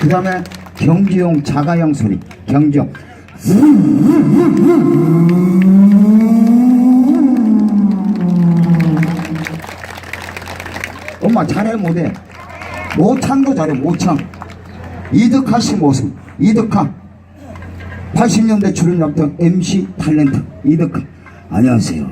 그 다음에 경주용 자가용 소리 경주용. 엄마 잘해 못해 모창도 잘해 모창. 이득하 씨 모습 이득하. 80년대 출연했던 MC 탤런트 이득하. 안녕하세요.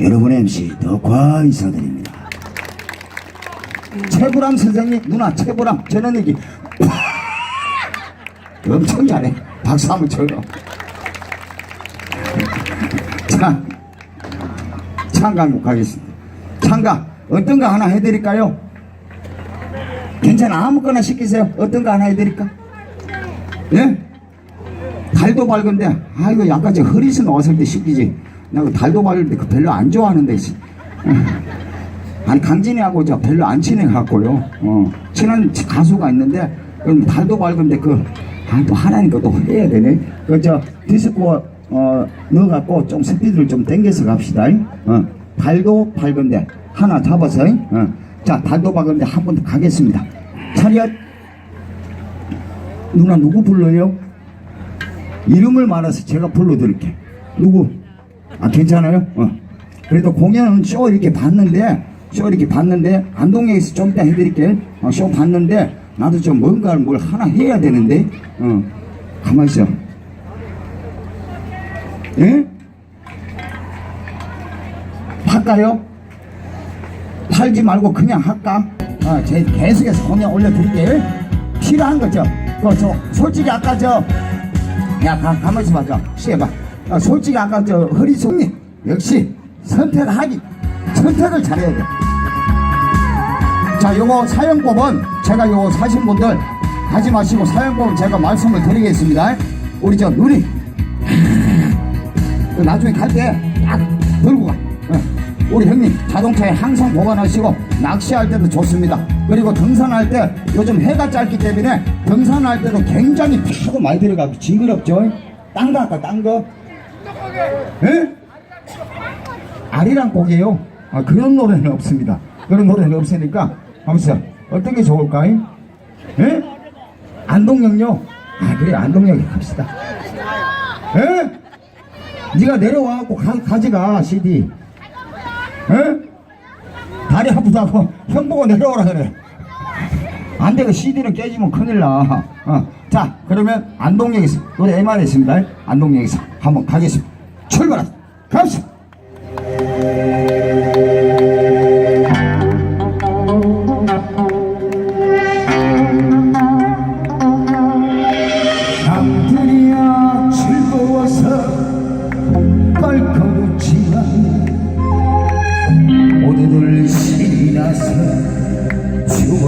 여러분의 MC 덕화 인사드립니다. 최보람 선생님 누나 최보람 저는 얘기 엄청 잘해 박수 한번 쳐요 자 한번 가겠습니다. 창가 어떤 거 하나 해드릴까요? 괜찮아. 아무거나 시키세요. 어떤 거 하나 해드릴까? 예? 달도 밝은데 아이고 약간 저 허리선 왔을 때 시키지. 내가 달도 밝은데 그 별로 안 좋아하는데 씨. 아니 강진이하고 저 별로 안 친해갖고요. 어, 친한 가수가 있는데 그럼 달도 밝은데 그 아, 또 하나니까 또 해야 되네 그저 디스코 어, 넣어갖고 좀 스피드를 좀 당겨서 갑시다 어, 달도 밝은데 하나 잡아서 어. 자 달도 밝은데 한 번 더 가겠습니다 차렷 누나 누구 불러요? 이름을 말해서 제가 불러드릴게. 누구? 아, 괜찮아요? 어. 그래도 공연은 쇼 이렇게 봤는데, 쇼 이렇게 봤는데, 안동역에서 좀 이따 해드릴게. 어, 쇼 봤는데, 나도 좀 뭔가를 뭘 하나 해야 되는데, 어. 가만히 있어. 예? 할까요? 팔지 말고 그냥 할까? 어, 제 계속해서 공연 올려드릴게요. 필요한 거죠. 그, 저, 솔직히 아까 저, 야, 가, 가만히 있어봐, 저, 쉬어봐. 아, 솔직히 아까 저, 허리 속니 역시 선택하기, 선택을 잘해야 돼. 자, 요거 사연법은 제가 요거 사신 분들 하지 마시고 사연법은 제가 말씀을 드리겠습니다. 우리 저 누리. 그 나중에 갈 때 딱 들고 가. 어. 우리 형님 자동차에 항상 보관하시고 낚시할 때도 좋습니다. 그리고 등산할 때 요즘 해가 짧기 때문에 등산할 때도 굉장히 파고 많이 들어가고 징그럽죠. 딴거 할까 딴 거? 예? 아리랑 곡이에요. 아, 그런 노래는 없습니다. 그런 노래는 없으니까 하면서 어떤 게 좋을까요? 예? 안동역요? 아 그래 안동역에 갑시다. 예? 네가 내려와갖고 가, 가져가 CD. 에? 다리 아프다고 형 보고 내려오라 그래. 안 돼, 그 CD는 깨지면 큰일 나. 어. 자, 그러면 안동역에서, 노래 MR 있습니다. 안동역에서 한번 가겠습니다. 출발하자. 갑시다.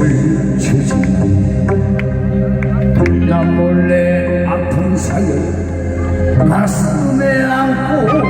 춤을 추지 나 몰래 아픈 사연 가슴에 안고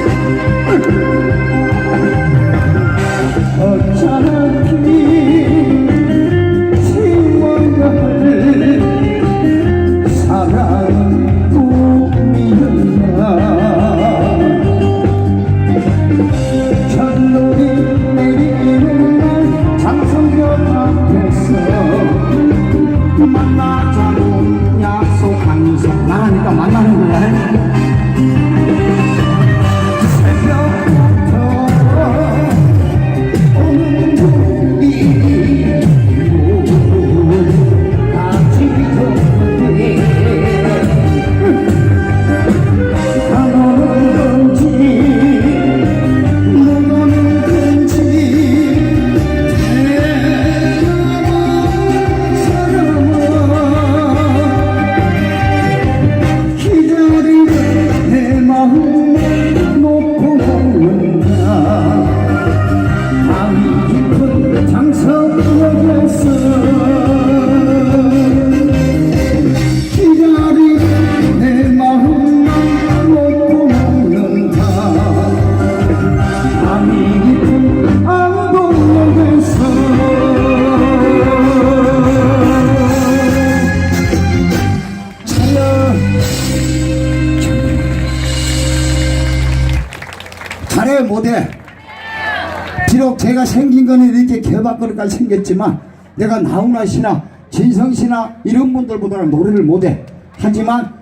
비록 제가 생긴 거는 이렇게 개박거리까지 생겼지만 내가 나훈아 씨나 진성 씨나 이런 분들보다는 노래를 못해. 하지만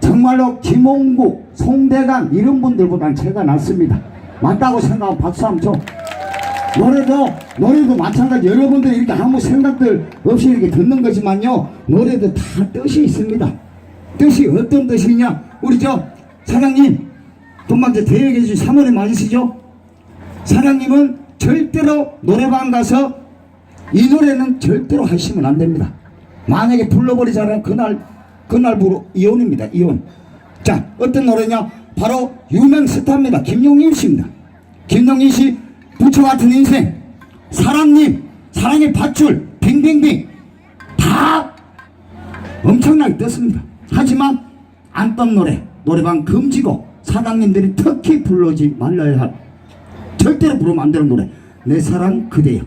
정말로 김홍국, 송대관 이런 분들보다는 제가 낫습니다. 맞다고 생각하면 박수 한번 쳐. 노래도 노래도 마찬가지. 여러분들이 이렇게 아무 생각들 없이 이렇게 듣는 거지만요. 노래도 다 뜻이 있습니다. 뜻이 어떤 뜻이냐? 우리 저 사장님 돈만저 대역해 주신 사모님 맞으시죠? 사장님은 절대로 노래방 가서 이 노래는 절대로 하시면 안 됩니다. 만약에 불러버리잖아요. 그날, 그날부로 이혼입니다. 이혼. 자, 어떤 노래냐? 바로 유명 스타입니다. 김용임 씨입니다. 김용임 씨, 부처 같은 인생, 사랑님, 사랑의 밧줄, 빙빙빙, 다 엄청나게 떴습니다. 하지만 안떴 노래, 노래방 금지고 사장님들이 특히 불러지 말라야 할 절대로 부르면 안 되는 노래. 내 사랑 그대여.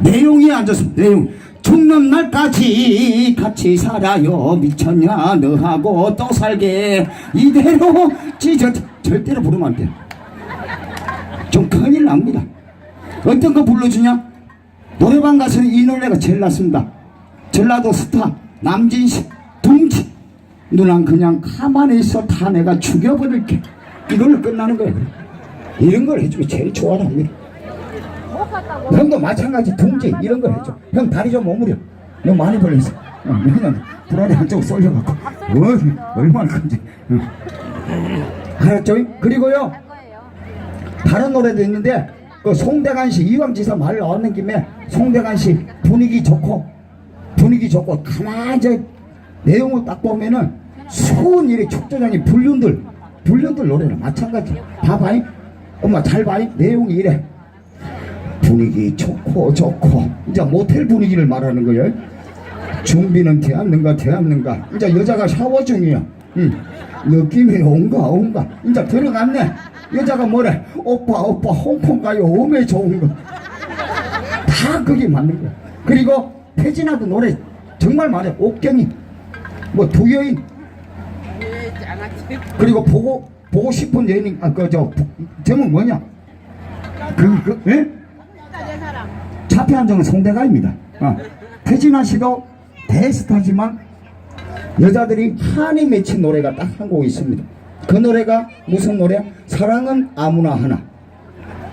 내용이 안 좋습니다. 내용. 죽는 날까지 같이 살아요. 미쳤냐 너하고 또 살게. 이대로 찢어. 절대로 부르면 안 돼요. 좀 큰일 납니다. 어떤 거 불러주냐? 노래방 가서는 이 노래가 제일 낫습니다. 전라도 스타 남진씨 둥지. 누난 그냥 가만히 있어 다 내가 죽여버릴게. 이걸로 끝나는 거예요 이런 걸 해주면 제일 좋아합니다 형도 마찬가지 둥지 이런 걸 해줘. 형 다리 좀 오므려. 너 많이 벌렸어 어, 왜냐면 불알이 한쪽 쏠려갖고. 어, 얼마나 큰지. 어. 알았죠? 그리고요 다른 노래도 있는데 그 송대관 씨 이왕지사 말 나왔는 김에 송대관 씨 분위기 좋고 분위기 좋고 가만히 저 내용을 딱 보면은 수은 일이 촉조장이 불륜들 불륜들 노래는 마찬가지. 봐봐이 엄마 잘 봐이 내용이 이래. 분위기 좋고 좋고. 이제 모텔 분위기를 말하는 거예요. 준비는 되었는가 되었는가. 이제 여자가 샤워 중이야. 응. 느낌이 온가 온가. 이제 들어갔네. 여자가 뭐래? 오빠 오빠 홍콩 가요. 오메 좋은 거 다 그게 맞는 거야. 그리고 태진아도 노래 정말 많아요 옥경이. 뭐 두여인 그리고 보고 보고 싶은 연인 아그저 제목 뭐냐 그 그 예? 차피 한정은 송대가입니다. 어. 태진아 씨도 대스타지만 여자들이 한이 맺힌 노래가 딱 한 곡 있습니다. 그 노래가 무슨 노래? 사랑은 아무나 하나.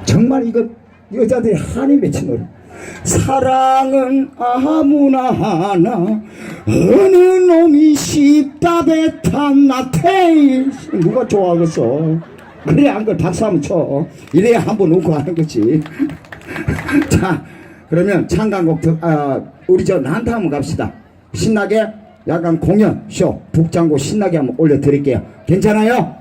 정말 이거 여자들이 한이 맺힌 노래. 사랑은 아무나 하나 어느 놈이 쉽다 배탄 나태? 누가 좋아하겠어? 그래 한걸 박수 한번 쳐. 이래야 한번 웃고 하는 거지. 자 그러면 창간곡 들- 아, 우리 저 난타 한번 갑시다. 신나게? 약간 공연 쇼 북장구 신나게 한번 올려드릴게요. 괜찮아요?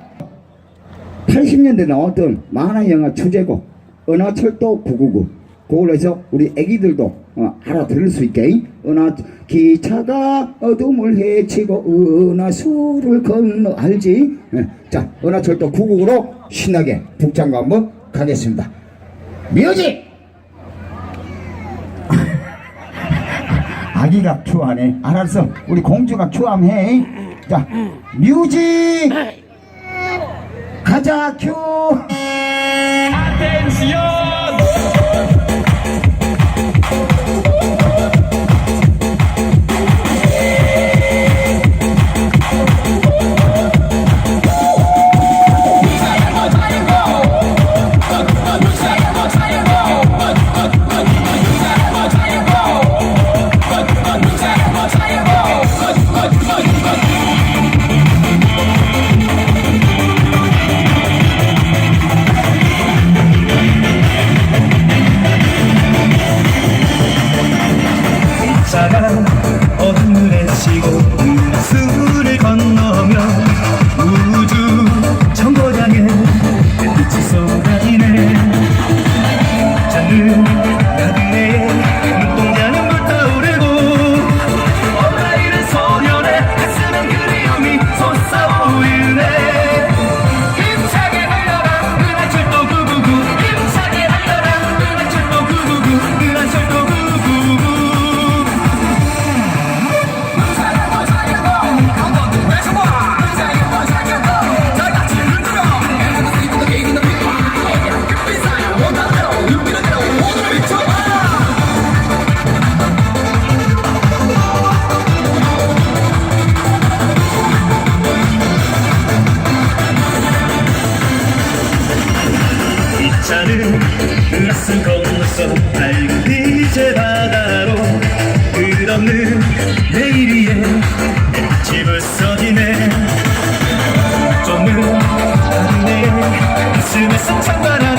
80년대 나왔던 만화 영화 주제곡 은하철도 999 그걸로 해서 우리 애기들도 어, 알아들을 수 있게. 은하 기차가 어둠을 헤치고 은하수를 건너 알지? 예. 자 은하철도 9곡으로 신나게 북장가 한번 가겠습니다. 뮤직! 아기가 큐하네. 알았어. 우리 공주가 큐함해. 자 뮤직 가자 큐! 차가 차는 은하수 건너서 밝은 빛의 바다로 끝없는 내일 위에 집을 써지네. 쫓는 나그네의 가슴에 승창만